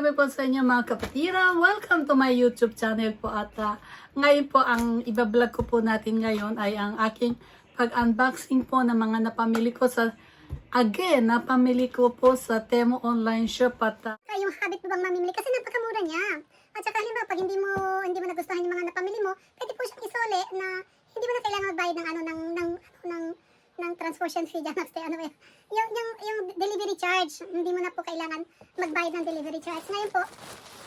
gabi po sa inyo mga kapatira. Welcome to my YouTube channel po at ah, ngayon po ang ibablog ko po natin ngayon ay ang aking pag-unboxing po ng mga napamili ko sa again, napamili ko po sa Temo Online Shop at Kaya yung habit mo bang mamimili kasi napakamura niya. At saka halimbawa pag hindi mo hindi mo nagustuhan yung mga napamili mo, pwede po siyang isole na hindi mo na kailangan magbayad ng ano ng ng ng ng transportation fee after ano eh. Yung, yung, yung delivery charge, hindi mo na po kailangan magbayad ng delivery charge. Ngayon po,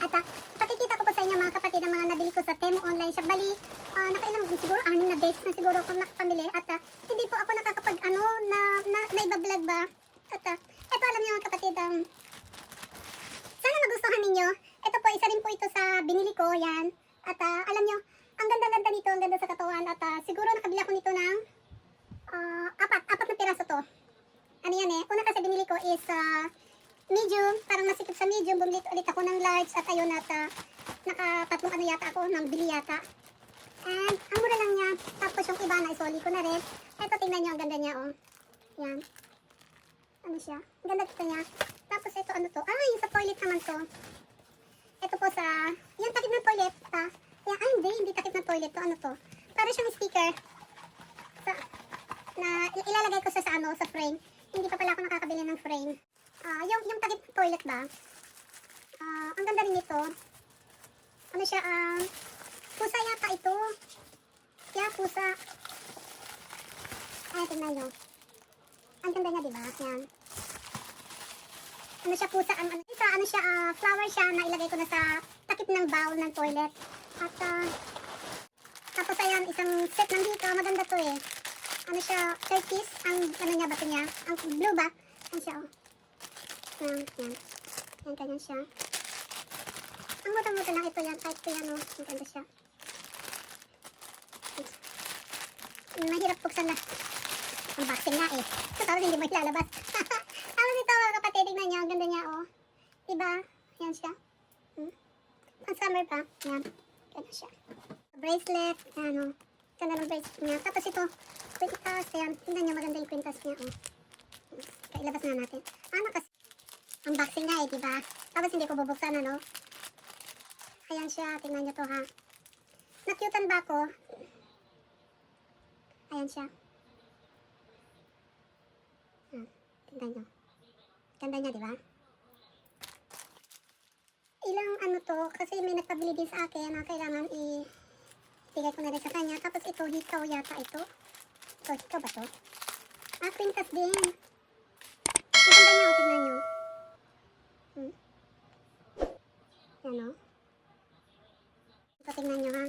at uh, pakikita ko po sa inyo mga kapatid ang mga nabili ko sa Temo Online Shop. Bali, uh, nakailang siguro anim na beses na siguro ako nakapamili at uh, hindi po ako nakakapag ano na, na, na ibablog ba. At uh, eto alam niyo mga kapatid, um, sana magustuhan ninyo. Ito po, isa rin po ito sa binili ko, yan. At ah, alam nyo, ang ganda-ganda nito, ang ganda sa katawan. At ah, siguro nakabili ako nito ng ah, apat, apat na piraso to. Ano yan eh, una kasi binili ko is ah, medium, parang nasikip sa medium, bumili ulit ako ng large at ayun at uh, nakatatlong ano yata ako, ng bili yata. And ang mura lang niya, tapos yung iba na isoli ko na rin. Ito tingnan nyo, ang ganda niya oh. Yan. Ano siya? Ang ganda dito niya. Tapos ito ano to? Ah, yung sa toilet naman to. Ito po sa, yung takip ng toilet, ta. Kaya, ay hindi, hindi takip ng toilet to. Ano to? Para siyang sticker. Sa, na ilalagay ko sa, sa ano, sa frame. Hindi pa pala ako nakakabili ng frame. Ah, yung, yung takip ng toilet ba? Ah, ang ganda rin ito. Ano siya, ah, pusa yata ito. Yeah, pusa. Ay, tingnan nyo. Ang ganda niya, di ba? Yan ano siya pusa, ang ano, isa, ano siya, ah, flower siya na ilagay ko na sa takip ng bowl ng toilet. At, ah, tapos ayan, isang set ng dito, maganda to eh. Ano siya, turquoise, ang, ano niya, bato niya, ang blue ba? Ano siya, oh. Yan, yan. Yan, ganyan siya. Ang muta-muta lang ito yan, kahit ito yan, oh. Ang ganda siya. Mahirap buksan na. Unboxing nga eh. Tapos hindi mo ilalabas. Tapos ito mga kapatid, tignan niyo, ang ganda niya oh. Diba? Yan siya. Hmm? Ang summer pa. Yan. Ganda siya. Bracelet. Yan oh. Ganda ng bracelet niya. Tapos ito, kwintas. Yan. Tignan niyo, maganda yung kwintas niya oh. Ilabas na natin. Ano kasi? Unboxing nga eh, diba? Tapos hindi ko bubuksan ano. Ayan siya. Tingnan niyo to ha. Nakyutan ba ako? Ayan siya. Hmm, tingnan nyo. Ganda niya, di ba? Ilang ano to, kasi may nagpabili din sa akin na kailangan i bigay ko na rin sa kanya. Tapos ito, hikaw yata ito. Ito, ba to? Ah, kwintas din. Ang ganda niya, oh, tingnan nyo. Hmm. Yan o. Ito, tingnan nyo ha.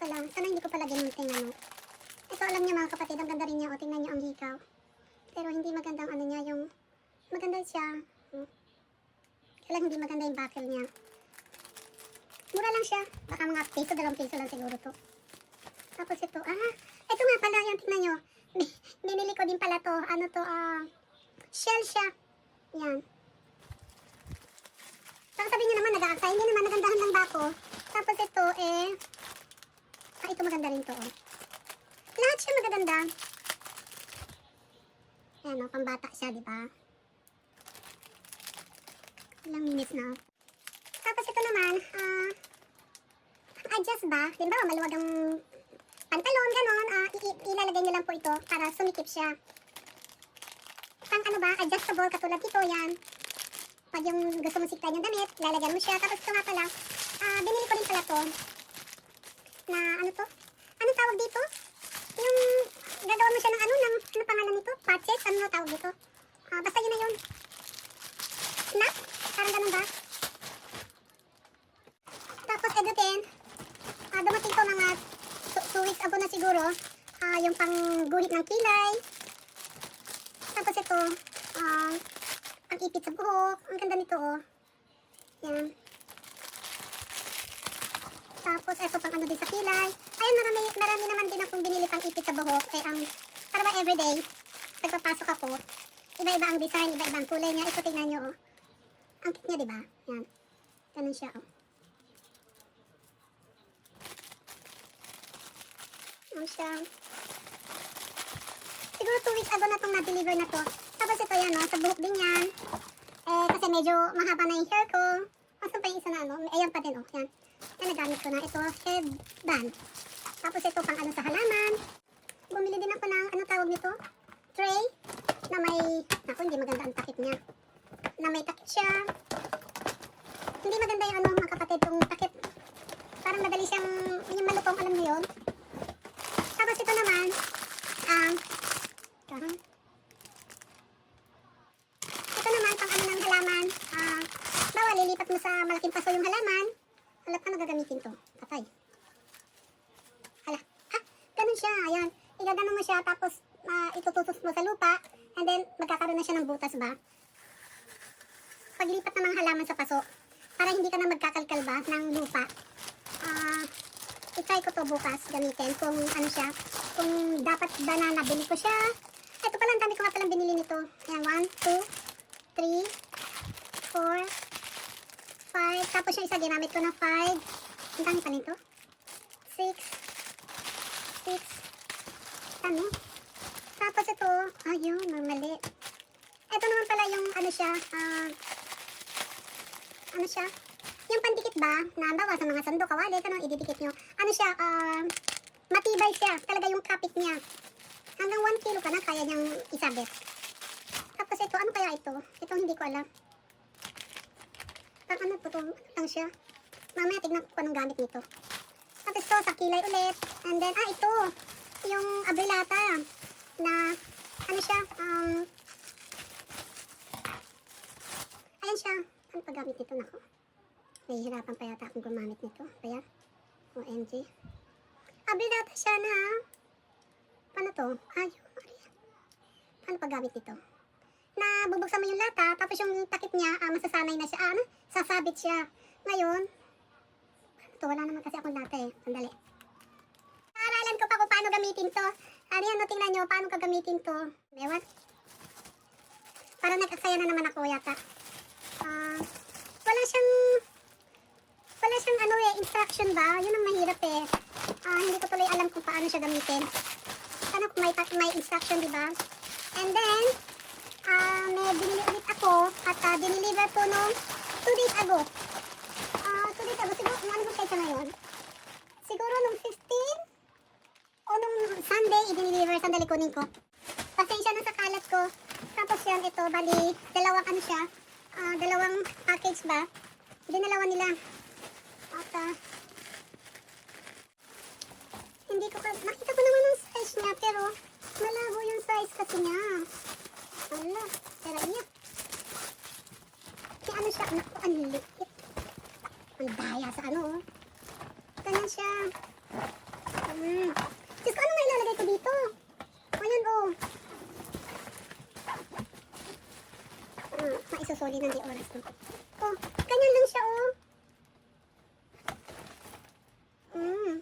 Pala, sana hindi ko pala ginunting ano. Ito alam niyo mga kapatid, ang ganda rin niya. O, tingnan niyo ang hikaw. Pero hindi magandang ano niya, yung... Maganda siya. Hmm. Kaya lang hindi maganda yung buckle niya. Mura lang siya. Baka mga piso, dalawang piso lang siguro to. Tapos ito, ah, ito nga pala yung tingnan niyo. Binili ko din pala to. Ano to, ah, shell siya. Yan. Baka sabihin niyo naman, nag-aaksa. Hindi naman, nagandahan lang ba ako. Tapos ito, eh, ah, ito maganda rin to, oh. Lahat siya magaganda. Ayan o, pambata siya, di ba? Ilang minutes na. oh. Tapos ito naman, ah, adjust ba? Halimbawa, maluwag ang pantalon, ganon. I- ilalagay nyo lang po ito para sumikip siya. Pang ano ba, adjustable, katulad ito, yan. Pag yung gusto mo siktan yung damit, lalagyan mo siya. Tapos ito nga pala, ah, binili ko rin pala to. Na, ano to? Ano tawag dito? Yung gagawa mo siya ng ano, ng ano pangalan nito? Patches? Ano tawag dito? Ah, basta yun na yun. Snap? Parang ganun ba? Edo din, ah, dumating to mga 2 weeks ago na siguro. Ah, yung pang guhit ng kilay. Tapos ito, ah, ang ipit sa buhok. Ang ganda nito oh. Yan. Tapos ito pang ano din sa kilay. Ayun, marami, marami naman din akong binili pang ipit sa buhok. Eh, ang, para ba everyday, pagpapasok ako, iba-iba ang design, iba-iba ang kulay niya. Ito, tingnan nyo, oh. Ang cute niya, di ba? Yan. Ganun siya, oh. Ano siya? Siguro 2 weeks ago na itong na-deliver na to. Tapos ito yan, oh. Sa buhok din yan. medyo mahaba na yung hair ko. Asan pa yung isa na ano? Ayan pa din, oh. Yan. Yan, nagamit ko na. Ito, headband. Tapos ito pang ano sa halaman. Bumili din ako ng, ano tawag nito? Tray. Na may, ako hindi maganda ang takip niya. Na may takip siya. Hindi maganda yung ano mga kapatid, yung takip. Parang madali siyang, yung malutong, alam niyo yun. Tapos ito naman, um, kahan. Ito naman, pang ano ng halaman. Ah, bawal, lilipat mo sa malaking paso yung halaman. Hala, paano gagamitin to? Patay. Hala, ah, ganun siya, ayan. Igaganon mo siya, tapos ah, itututos mo sa lupa, and then magkakaroon na siya ng butas ba? Paglipat ng halaman sa paso, para hindi ka na magkakalkal ba ng lupa. Ah, i-try ko to bukas gamitin kung ano siya, kung dapat ba na nabili ko siya. Ito pala, ang dami ko nga palang binili nito. Ayan, 1, 2, 3, 4, 5. Tapos yung isa, ginamit ko na 5. Ang dami pa nito. 6, 6, dami. Tapos ito, ayun, mali. Ito naman pala yung ano siya, ah, ano siya, yung pandikit ba, na bawa sa mga sando, kawalit, ano, ididikit nyo. Ano siya, ah, matibay siya. Talaga yung kapit niya. Hanggang 1 kilo ka na, kaya niyang isabit. Tapos ito, ano kaya ito? Ito hindi ko alam. Parang ano po to? Ano lang siya? Mamaya tignan ko anong gamit nito. Tapos ito, sa kilay ulit. And then, ah, ito. Yung abrilata. Na, ano siya? Um, ayan siya. Ano pa gamit nito? Nako. Nahihirapan pa yata akong gumamit nito. Kaya, OMG. Abrilata siya na. Paano to? Ayun. Paano pa gamit nito? na bubuksan mo yung lata, tapos yung takip niya, ah, masasanay na siya. Ah, ano? Sasabit siya. Ngayon, ano to? Wala naman kasi akong lata eh. Sandali. Naaralan ko pa kung paano gamitin to. Ano yan, tingnan nyo, paano kagamitin to. Ewan. Parang nag-aksaya na naman ako yata. Ah, wala siyang, wala siyang ano eh, instruction ba? Yun ang mahirap eh. Ah, hindi ko tuloy alam kung paano siya gamitin. Paano kung may, may instruction, di ba? And then, ah may binili ulit ako at uh, diniliver po nung 2 days ago. Ah, 2 days ago, siguro, kayo ngayon? Siguro nung 15 o nung Sunday, i-deliver, sandali kunin ko. Pasensya na sa kalat ko. Tapos yan, ito, bali, dalawang ano siya, ah, dalawang package ba? Dinalawa nila. At, ah, hindi ko, ka- nakita ko naman ang size niya, pero malabo yung size kasi niya. Ala, tara niya. Kaya ano siya, naku, ang liit. Ang daya sa ano, oh. Siya. Hmm. Diyos ko, ano nga ilalagay ko dito? Ayan, oh. Ah, maisusoli ng di oras to. Oh, ganyan lang siya, oh. Hmm.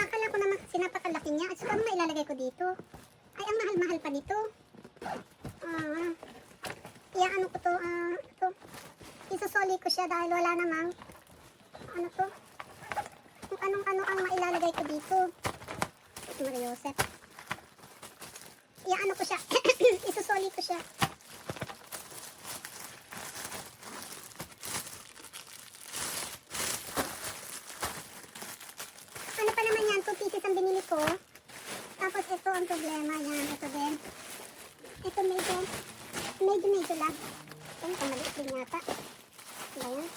Akala ko naman kasi napakalaki niya. Saka ano nga ilalagay ko dito? Ay, ang mahal-mahal pa nito. Ah, iya ano ko to, ah, ito. Isusoli ko siya dahil wala namang, ano to, kung anong ano ang mailalagay ko dito. Maria Joseph. Iya ano ko siya, isusoli ko siya. Ano pa naman yan, 2 pieces ang binili ko. Tapos ito ang problema yan, ito din. Ito medyo, medyo medyo lang. Ito, ito maliit din yata. Ano ba yan?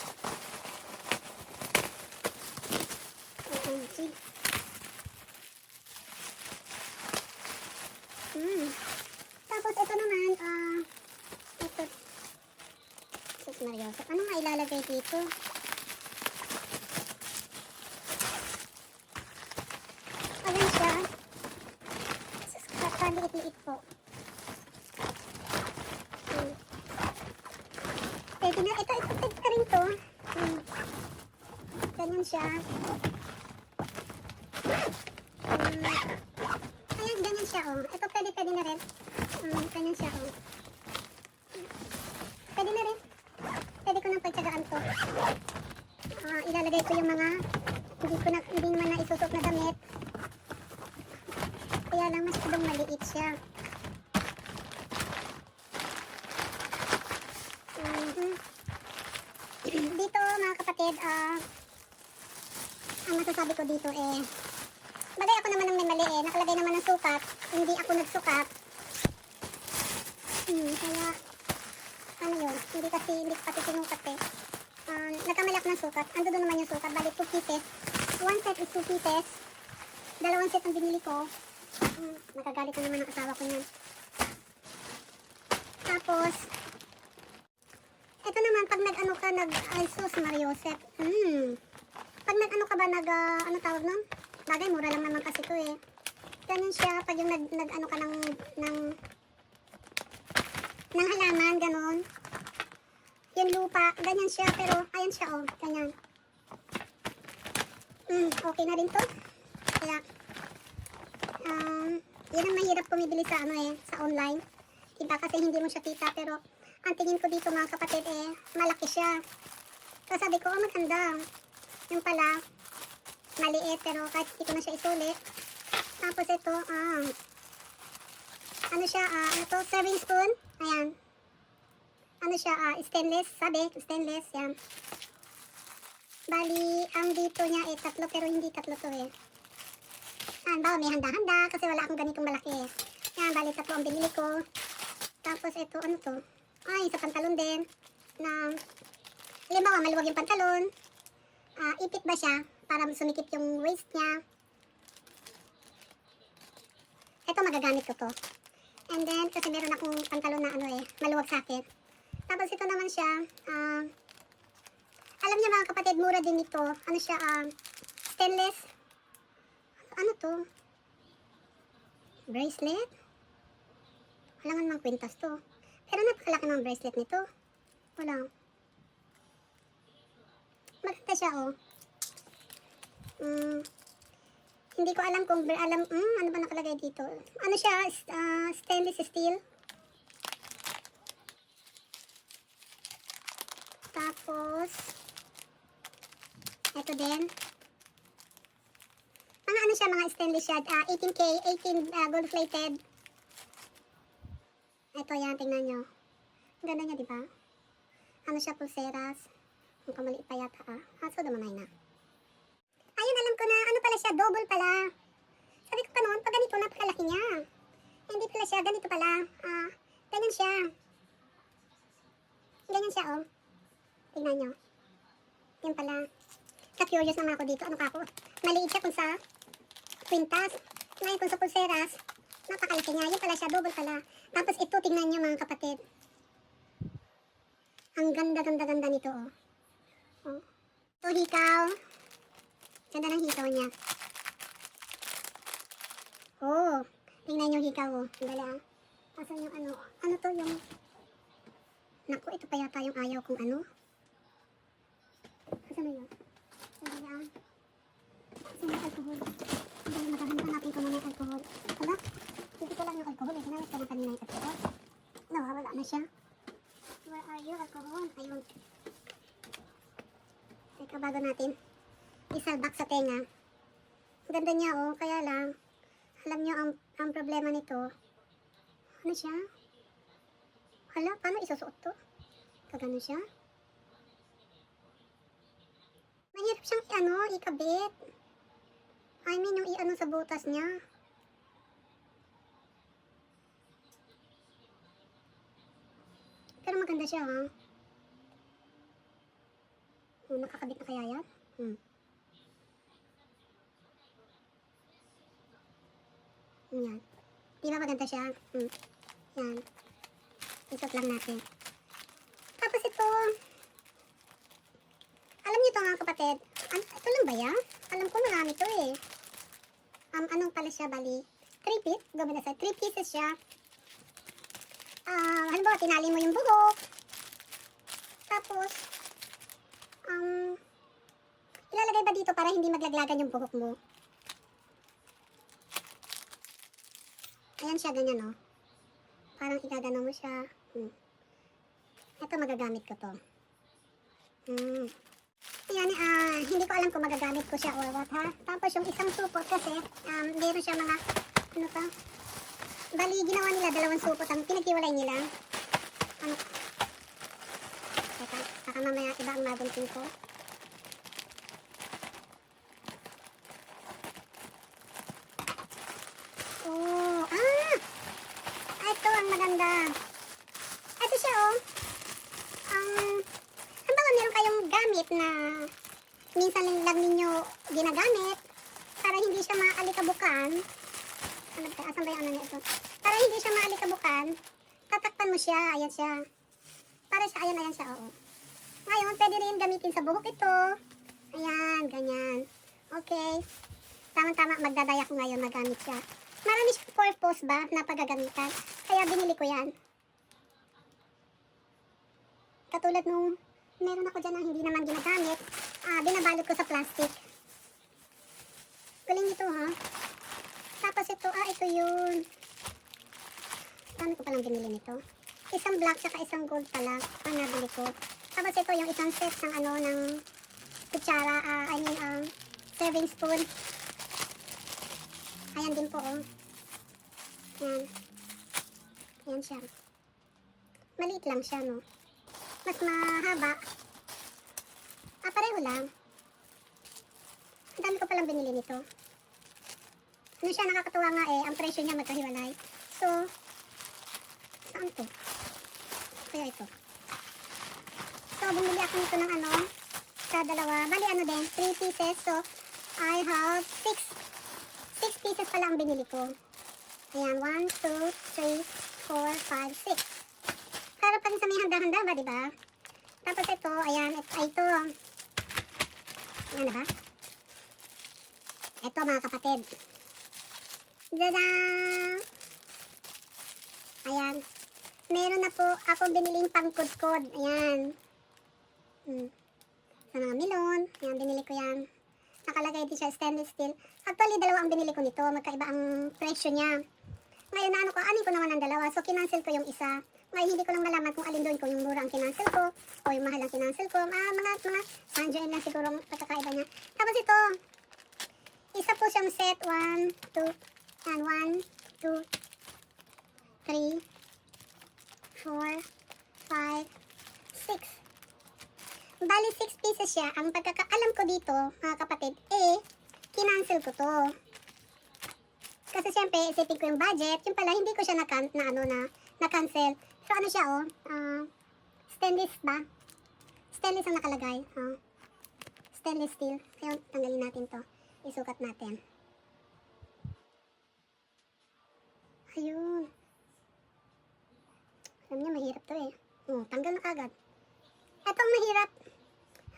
OMG. Hmm. Tapos ito naman, ah, ito. Sus Maria, ano nga ilalagay dito? Ayan siya. Sus, kapaliit-liit po. Hmm. Pwede na. Ito, pwede na rin to. Hmm. Ganyan siya. Hmm. Ayan, ganyan siya, oh. Ito, pwede, pwede na rin. Hmm, ganyan siya, oh. Pwede na rin. Pwede ko nang pagtsagaan to. Ah, ilalagay ko yung mga hindi ko na, hindi naman na isusok na damit. Lang mas ibang maliit siya. Mhm. kapatid, ah, ang masasabi ko dito eh, bagay ako naman ang may mali eh, nakalagay naman ang sukat, hindi ako nagsukat. Hmm, kaya, ano yun, hindi kasi, hindi kasi sinukat eh. Ah, nagkamali ako ng sukat, ando doon naman yung sukat, bali 2 pieces. One set is 2 pieces. Dalawang set ang binili ko. Hmm, nakagalit na naman ang asawa ko niyan. Tapos, ito naman, pag nag-ano ka, nag, ay sus, Mariosep. Hmm. Pag nag-ano ka ba, nag, ah, ano tawag nun? Bagay, mura lang naman kasi to eh. Ganun siya, pag yung nag, nag-ano ka ng, ng, ng halaman, ganun. Yung lupa, ganyan siya, pero, ayan siya, oh, ganyan. Hmm, okay na rin to. Kaya, um, yan ang mahirap pumibili sa ano eh, sa online. Diba kasi hindi mo siya kita pero ang tingin ko dito mga kapatid eh, malaki siya. So sabi ko, oh maganda. Yung pala, maliit pero kahit hindi ko na siya isulit. Tapos ito, ah, ano siya, ah, ano to, serving spoon. Ayan. Ano siya, ah, stainless, sabi, stainless, yan. Bali, ang dito niya eh, tatlo pero hindi tatlo to eh. Yan, bawa may handa-handa kasi wala akong ganitong malaki. Yan, bali tatlo ang binili ko. Tapos ito, ano to? Ay, sa pantalon din. Na, halimbawa, maluwag yung pantalon. Ah, ipit ba siya para sumikip yung waist niya. Ito, magagamit ko to. And then, kasi meron akong pantalon na ano eh, maluwag sa akin. Tapos ito naman siya, ah, alam niya mga kapatid, mura din ito. Ano siya, ah, stainless. Ano to? Bracelet? Wala nga namang kwintas to. Pero napakalaki ng bracelet nito. Wala. Maganda siya, oh. Mm, hindi ko alam kung, alam, mm, ano ba nakalagay dito? Ano siya, ah, stainless steel. Tapos, ito din. Ano siya, mga stainless siya, ah, 18K, 18 ah, gold plated. Ito yan, tingnan nyo. Ganda niya, di ba? Ano siya, pulseras. Ang kamaliit pa yata, ah. Aso dumanay na. Ayun, alam ko na. Ano pala siya? Double pala. Sabi ko pa noon, pag ganito, napakalaki niya. Eh, Hindi pala siya, ganito pala. Ah, ganyan siya. Ganyan siya, oh. Tingnan nyo. Yan pala. Na-curious naman ako dito. Ano ka ako? Maliit siya kung sa kwintas. Ngayon kung sa pulseras, napakalaki niya. Yun pala siya, double pala. Tapos ito, tingnan niyo mga kapatid. Ang ganda-ganda-ganda nito, oh. oh. Ito, hikaw. Ganda ng hikaw niya. Oh, tingnan niyo hikaw, oh. Dali, ah. Asan yung ano? Ano to yung... Naku, ito pa yata yung ayaw kong ano. Asan na yun? Dali, ah. Yung alcohol? Ang dali, makahanap natin ko muna yung alcohol. Hala? Hindi ko lang yung alcohol eh. Ginamit ko na kanina yung alcohol. Nawawala na siya. Where are you, alcohol? Ayun. Teka, bago natin isalbak sa tenga. Ganda niya, oh. Kaya lang, alam niyo ang, ang problema nito. Ano siya? Hala, paano isusuot to? Kagano siya? Mahirap siyang i-ano, ikabit. I mean, yung i-ano sa butas niya. Pero maganda siya, ha? Oh, nakakabit na kaya yan? Hmm. Yan. Di ba maganda siya? Hmm. Yan. Isot lang natin. Tapos ito, alam niyo to mga kapatid, ito lang ba yan? Alam ko marami to eh. Um, anong pala siya, bali? 3 piece? Gawin na sa 3 pieces siya. Ah, halimbawa, tinali mo yung buhok. Tapos, um, ilalagay ba dito para hindi maglaglagan yung buhok mo? Ayan siya, ganyan, oh. Parang igagano mo siya. Hmm. Ito, magagamit ko to. Hmm. Ayan, ah, hindi ko alam kung magagamit ko siya or what, ha? Tapos yung isang supot kasi, um, meron siya mga, ano to? Bali, ginawa nila dalawang supot. Ang pinagkiwalay nila. Ano? Teka, baka mamaya iba ang mabunting ko. na minsan lang, lang ninyo ginagamit para hindi siya maalikabukan. Ano ba? Asan ba yung ano niya ito? Para hindi siya maalikabukan, tatakpan mo Ayan siya. Para siya, ayan, ayan siya, oo. Ngayon, pwede rin gamitin sa buhok ito. Ayan, ganyan. Okay. Tama-tama, magdadaya ko ngayon, magamit siya. Marami siyang purpose ba na paggagamitan. Kaya binili ko yan. Katulad nung meron ako dyan na hindi naman ginagamit, ah, binabalot ko sa plastic. Galing ito ha. Tapos ito, ah, ito yun. Dami ko palang binili nito. Isang black saka isang gold pala ang nabili ko. Tapos ito yung isang set ng ano, ng kutsara, ah, I mean, um, serving spoon. Ayan din po, oh. Ayan. Ayan siya. Maliit lang siya, no? Mas mahaba. Ah, pareho lang. Ang dami ko palang binili nito. Ano siya, nakakatuwa nga eh. Ang presyo niya magkahiwalay. So, saan to? Kaya ito. So, bumili ako nito ng ano, sa dalawa. Bali ano din, 3 pieces. So, I have 6. 6 pieces pala ang binili ko. Ayan, 1, 2, 3, 4, 5, 6. Para pag sa may handa-handa ba, di ba? Tapos ito, ayan, ito, ay, ito. Ayan na ba? Ito mga kapatid. Dada! Ayan. Meron na po ako biniling pangkudkod. Ayan. Hmm. Sa mga melon. Ayan, binili ko yan. Nakalagay din siya stainless steel. Actually, dalawa ang binili ko nito. Magkaiba ang presyo niya. Ngayon, ano ko, anin ko naman ang dalawa. So, kinancel ko yung isa. Ngayon, hindi ko lang malaman kung alin doon ko yung mura ang kinancel ko o yung mahal ang kinancel ko. Ah, mga, mga 100 lang siguro ang pagkakaiba niya. Tapos ito, isa po siyang set. 1, 2, and 1, 2, 3, 4, 5, 6. Bali, 6 pieces siya. Ang pagkakaalam ko dito, mga kapatid, eh, kinancel ko to. Kasi siyempre, isipin ko yung budget. Yung pala, hindi ko siya na, na ano na, na-cancel. So, ano siya, oh, ah, stainless ba? Stainless ang nakalagay. Oh. Stainless steel. Kaya, tanggalin natin to. Isukat natin. Ayun. Alam niya, mahirap to eh. Oh, tanggal na kagad. Ito ang mahirap.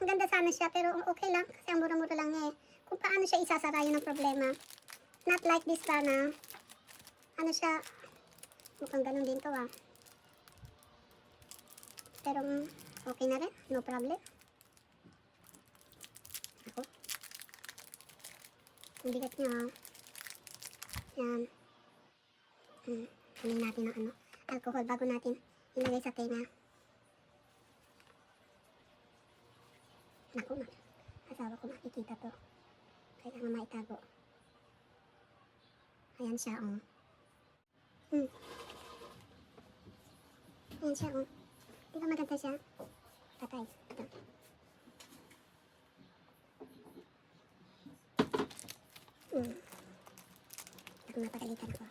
Ang ganda sana siya, pero okay lang. Kasi ang mura-mura lang eh. Kung paano siya isasara yun ang problema. Not like this sana. Ano siya, mukhang ganun din to ah. Pero mm, okay na rin, no problem. Ako. Ang bigat niya ah. Yan. Hmm. Kunin natin ng ano, alcohol bago natin ilagay sa tenga. Naku, ma. Asawa ko makikita to. Kailangan maitago. Ayan siya, oh. Hmm. Ayan siya, oh. Di ba maganda siya? Patay. Ito. Hmm. Ako mapagalitan ako.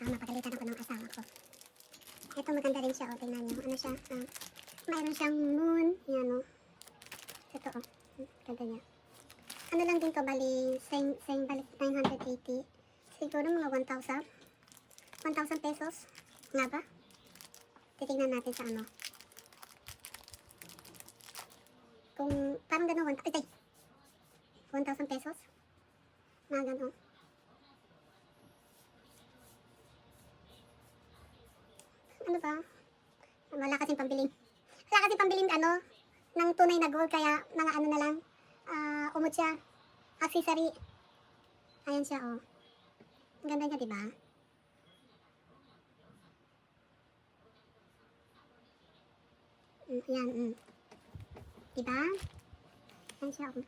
Ako mapagalitan ako ng asawa ko. Ito maganda rin siya, oh. Tingnan niyo. Ano siya? Ah, mayroon siyang moon. Yan, oh. Ito, oh. Hmm, Ganda niya. Ano lang din to, bali, same, same, balik 980. Siguro mga 1,000. 1,000 pesos. Nga ba? Titignan natin sa ano. Kung, parang gano'n, 1,000, ay, 1,000 pesos. Mga gano'n. Ano ba? Wala kasing pambiling. Wala kasing pambiling, ano, ng tunay na gold, kaya mga ano na lang, ah, umot siya. Accessory. Ayan siya, oh. Ang ganda niya, di ba? Mm, yan, mm. Di ba? Ayan siya, oh.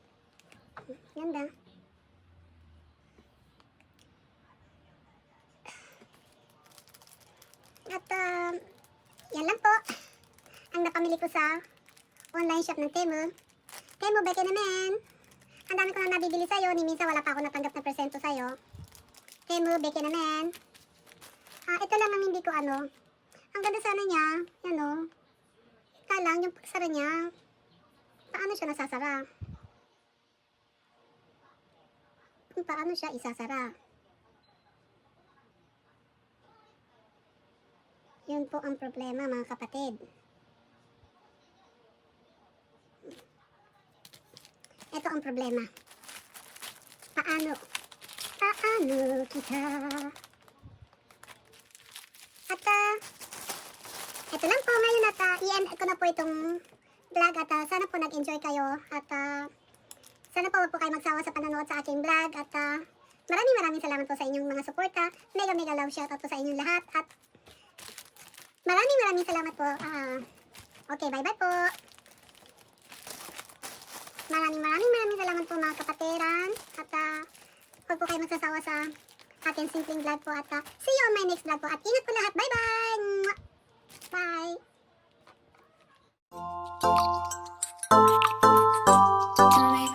Mm, Ganda. At, um, yan lang po. Ang napamili ko sa online shop ng Temu. Temu, beke naman. Ang dami ko na nabibili sa'yo. Ni minsan wala pa ako natanggap na presento sa'yo. Temu, beke naman. Ah, ito lang ang hindi ko ano. Ang ganda sana niya. Yan o. Ika lang, yung pagsara niya. paano siya nasasara? Kung paano siya isasara? Yun po ang problema mga kapatid. Ito ang problema. Paano? Paano kita? At ah, ito lang po ngayon at uh, i-end ko na po itong vlog at ah, sana po nag-enjoy kayo at ah, sana po wag po kayo magsawa sa panonood sa aking vlog at ah, maraming maraming salamat po sa inyong mga suporta. Mega mega love shoutout po sa inyong lahat at Maraming maraming salamat po. Uh, okay, bye-bye po. Maraming maraming maraming salamat po mga kapateran. At uh, huwag po kayo magsasawa sa akin simpleng vlog po. At uh, see you on my next vlog po. At ingat po lahat. Bye-bye! Bye! Tonight,